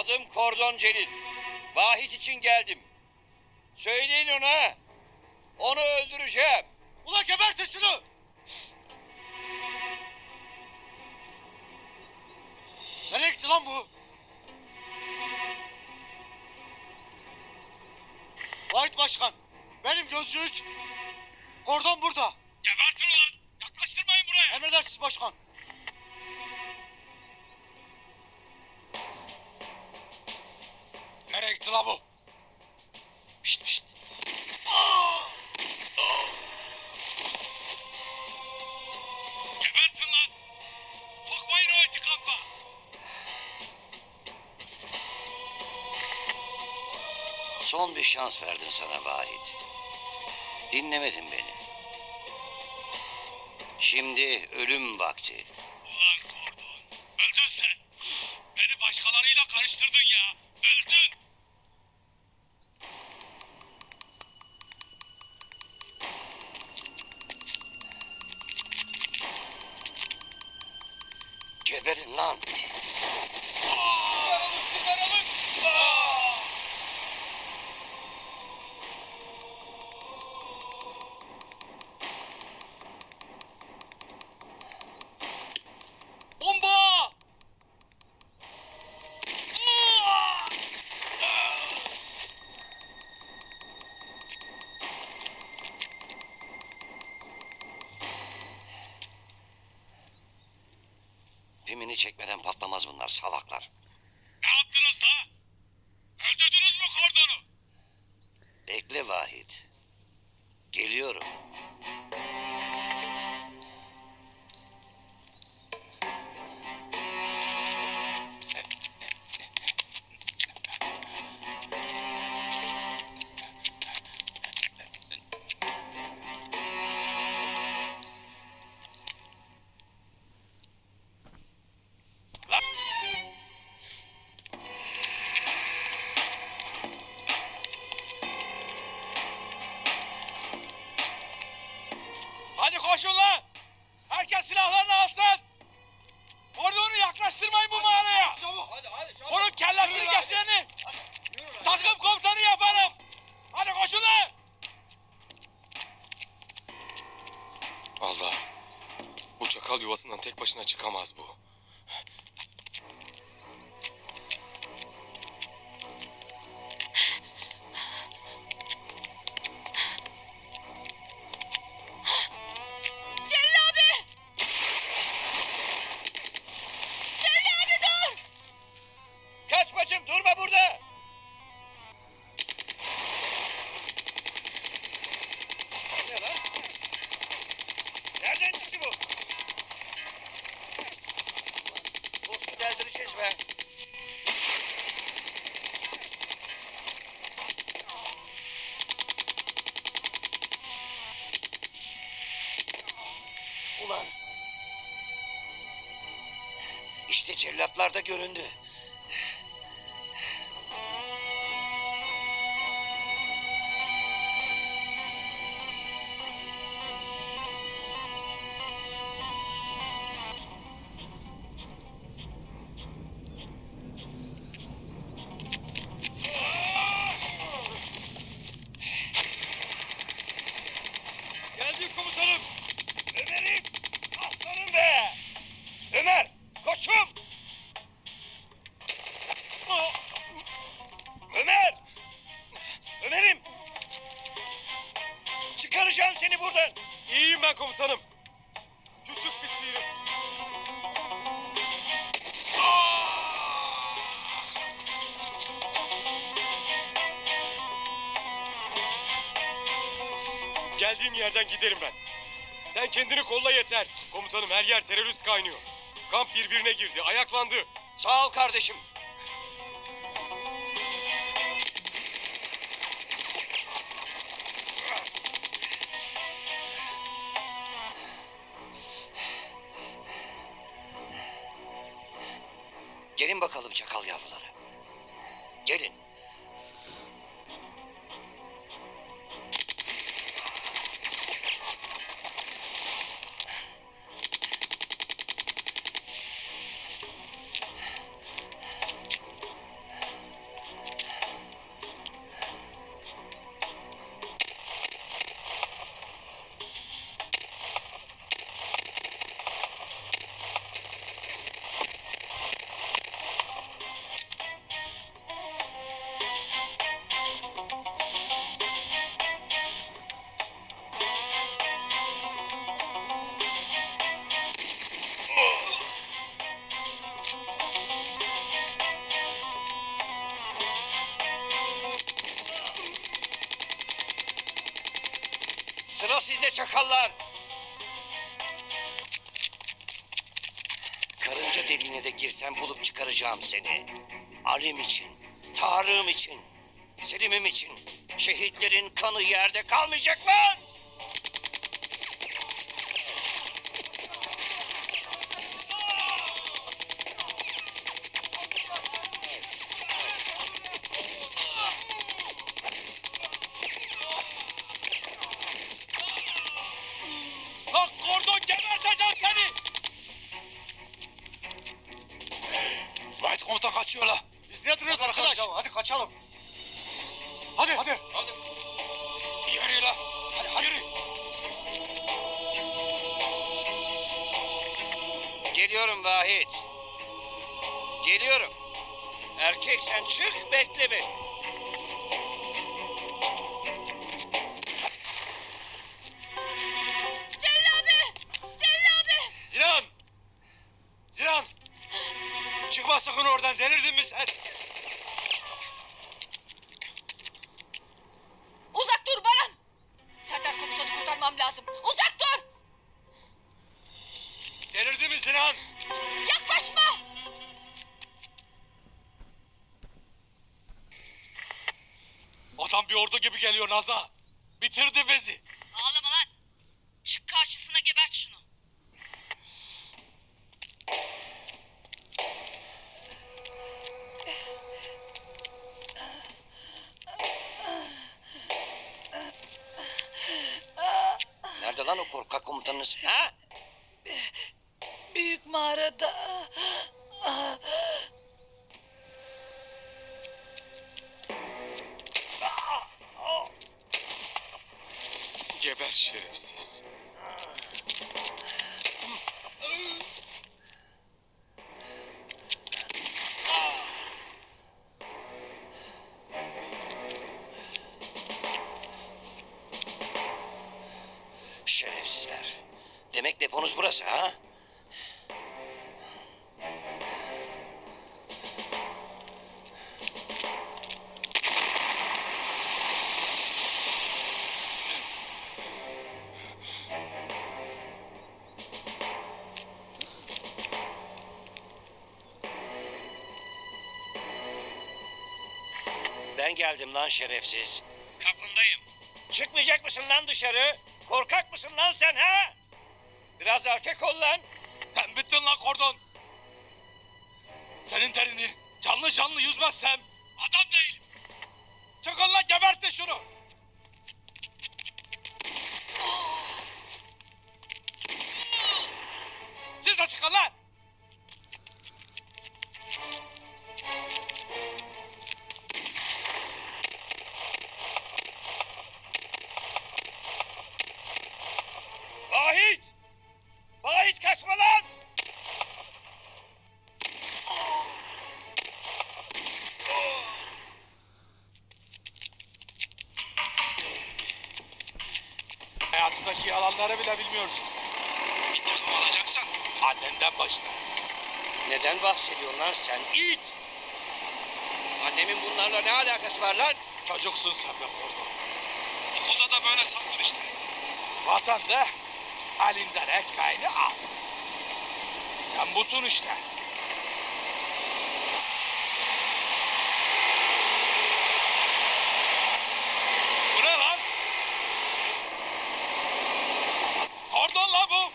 Adım Kordon Celil. Vahit için geldim. Söyleyin ona. Onu öldüreceğim. Ulan gebertin şunu! Nereye gitti lan bu? Vahit Başkan, benim gözcü üç. Kordon burada. Gebertin ulan! Son bir şans verdim sana Vahit. Dinlemedin beni. Şimdi ölüm vakti. Ulan Kordon! Öldün sen! Beni başkalarıyla karıştırdın ya! Öldün! Geberin lan. Çıkaralım çıkaralım! Bomba! Pimini çekmeden patlamaz bunlar salaklar. Tek başına çıkamaz bu. Da göründü. İyiyim ben komutanım. Küçük bir sıyrık. Geldiğim yerden giderim ben. Sen kendini kolla yeter. Komutanım her yer terörist kaynıyor. Kamp birbirine girdi, ayaklandı. Sağ ol kardeşim. Bakalım çakal yavruları. Gelin. Çakallar. Karınca deliğine de girsen bulup çıkaracağım seni. Alim için, Tarık'ım için, Selim'im için. Şehitlerin kanı yerde kalmayacak mı? Lan kordon geberteceğim seni. Vahit komutan kaçıyor la. Biz niye duruyoruz arkadaş? hadi kaçalım. Hadi. Hadi. Hadi. Yürü la. Hadi, hadi. Yürü. Geliyorum Vahit. Geliyorum. Erkek sen çık bekle beni. Sakın oradan delirdin mi sen? Korkak komutanınız? Ha? Büyük mağarada. Geber şerefsiz. Deponuz burası ha? Ben geldim lan şerefsiz. Kapındayım. Çıkmayacak mısın lan dışarı? Korkak mısın lan sen ha? Biraz erkek ol lan. Sen bittin lan kordon. Senin terini canlı canlı yüzmezsem adam değilim. Çıkın lan gebertin şunu. Siz de çıkın lan. Başla. Neden bahsediyorsun lan sen it? Annemin bunlarla ne alakası var lan? Çocuksun sen be kordon. Okulda da böyle sandın işte. Vatan de elinden ekmeğini al. Sen busun işte. Bu ne lan? Kordon lan bu.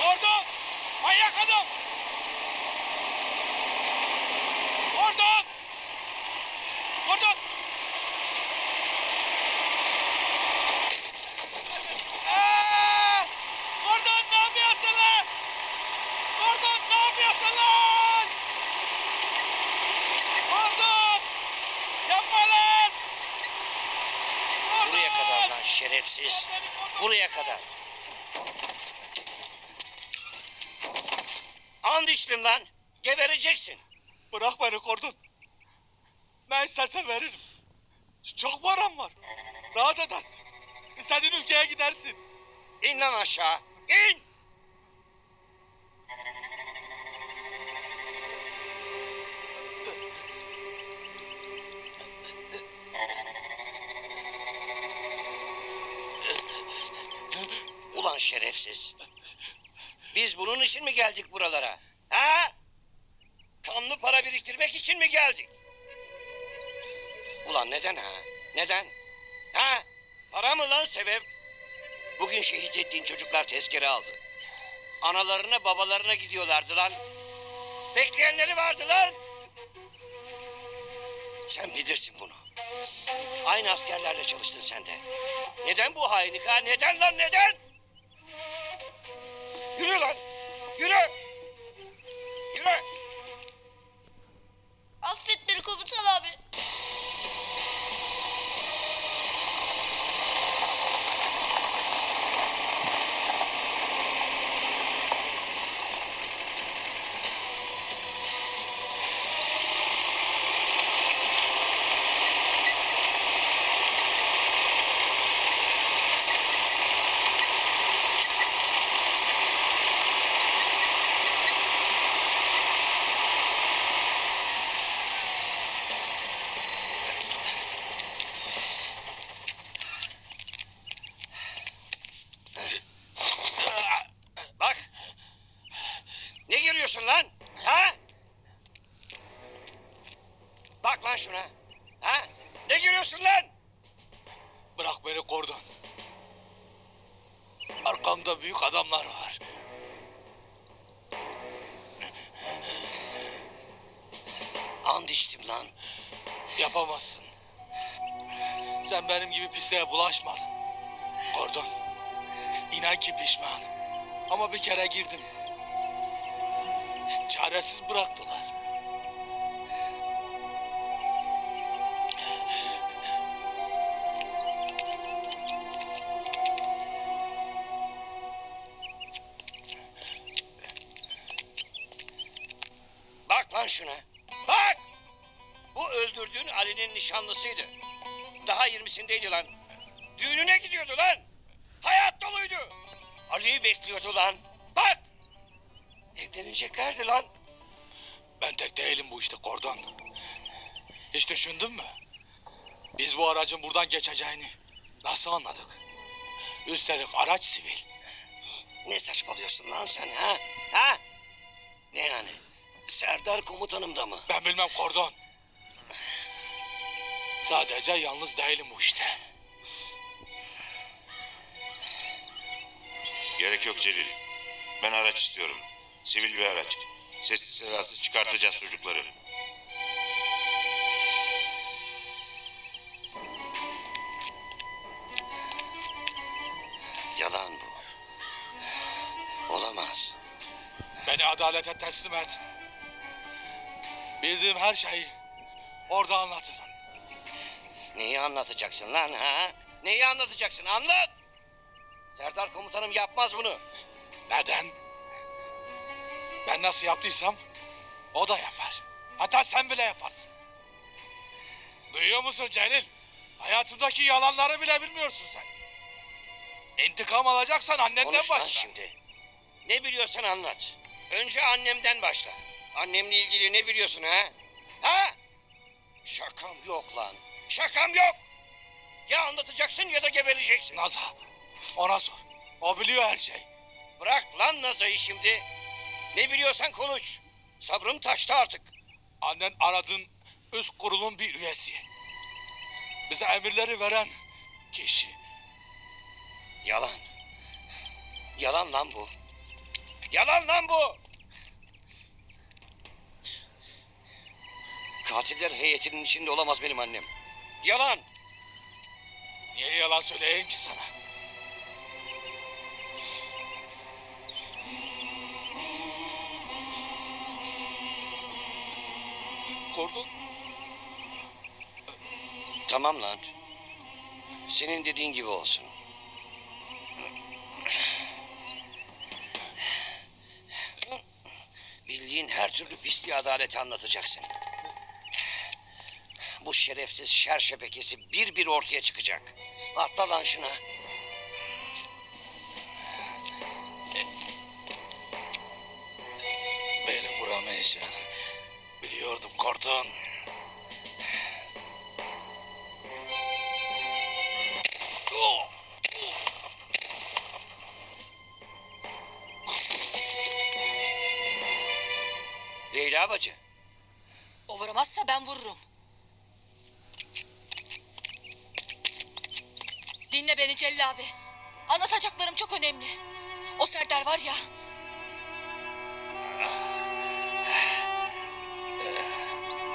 Kordon! Manyak adam! Kordon! Kordon! Aa! Kordon ne yapıyorsun lan? Kordon ne yapıyorsun lan? Kordon! Yapma lan! Kordon! Buraya kadar lan şerefsiz. Buraya kadar. And içtim lan. Gebereceksin. Bırak beni kordon. Ne istersen veririm. Çok param var. Rahat edersin. İstediğin ülkeye gidersin. İn lan aşağı. İn! Ulan şerefsiz. Biz bunun için mi geldik buralara? Ha? Kanlı para biriktirmek için mi geldik? Ulan neden ha? Neden? Ha? Para mı lan sebep? Bugün şehit ettiğin çocuklar tezkere aldı. Analarına babalarına gidiyorlardı lan. Bekleyenleri vardı lan. Sen bilirsin bunu. Aynı askerlerle çalıştın sen de. Neden bu hainlik ha? Neden lan neden? Yürü lan. Yürü. Yürü. Affet beni komutan abi. Bak. Ne giriyorsun lan? Ha? Bak lan şuna. Ha? Ne giriyorsun lan? Bırak beni kordon. Arkamda büyük adamlar var. And içtim lan. Yapamazsın. Sen benim gibi pisliğe bulaşmadın. Kordon. İnan ki pişman. Ama bir kere girdim. Çaresiz bıraktılar. Şuna. Bak. Bu öldürdüğün Ali'nin nişanlısıydı. Daha yirmisindeydi lan. Düğününe gidiyordu lan. Hayat doluydu. Ali'yi bekliyordu lan. Bak. Evleneceklerdi lan. Ben tek değilim bu işte kordon. Hiç düşündün mü? Biz bu aracın buradan geçeceğini nasıl anladık? Üstelik araç sivil. Ne saçmalıyorsun lan sen ha? Ha? Ne yani? Serdar komutanım da mı? Ben bilmem kordon. Sadece yalnız değilim bu işte. Gerek yok Celil. Ben araç istiyorum. Sivil bir araç. Sessiz sedasız çıkartacağız çocukları. Yalan bu. Olamaz. Beni adalete teslim et. Bildiğim her şeyi orada anlatırım. Neyi anlatacaksın lan ha? Neyi anlatacaksın? Anlat! Serdar komutanım yapmaz bunu. Neden? Ben nasıl yaptıysam o da yapar. Hatta sen bile yaparsın. Duyuyor musun Celil? Hayatındaki yalanları bile bilmiyorsun sen. İntikam alacaksan annenden Konuş lan başla. şimdi. Ne biliyorsan anlat. Önce annemden başla. Annemle ilgili ne biliyorsun ha? Ha? Şakam yok lan. Şakam yok. Ya anlatacaksın ya da gebereceksin. Naza, ona sor. O biliyor her şey. Bırak lan Naza'yı şimdi. Ne biliyorsan konuş. Sabrım taştı artık. Annen aradığın üst kurulun bir üyesi. Bize emirleri veren kişi. Yalan. Yalan lan bu. Yalan lan bu. Katiller heyetinin içinde olamaz benim annem. Yalan. Niye yalan söyleyeyim ki sana? Kordon, Tamam lan. Senin dediğin gibi olsun. Bildiğin her türlü pisliği adaleti anlatacaksın bu şerefsiz şer şebekesi bir bir ortaya çıkacak. Atla lan şuna. Beni vuramayacağım. Biliyordum Korton. Leyla bacı. O vuramazsa ben vururum. Dinle beni Celil abi. Anlatacaklarım çok önemli. O Serdar var ya.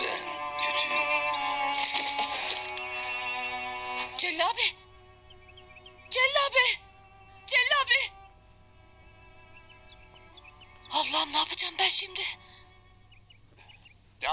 Ben kötüyüm. Celil abi. Celil abi. Celil abi. Allah'ım ne yapacağım ben şimdi?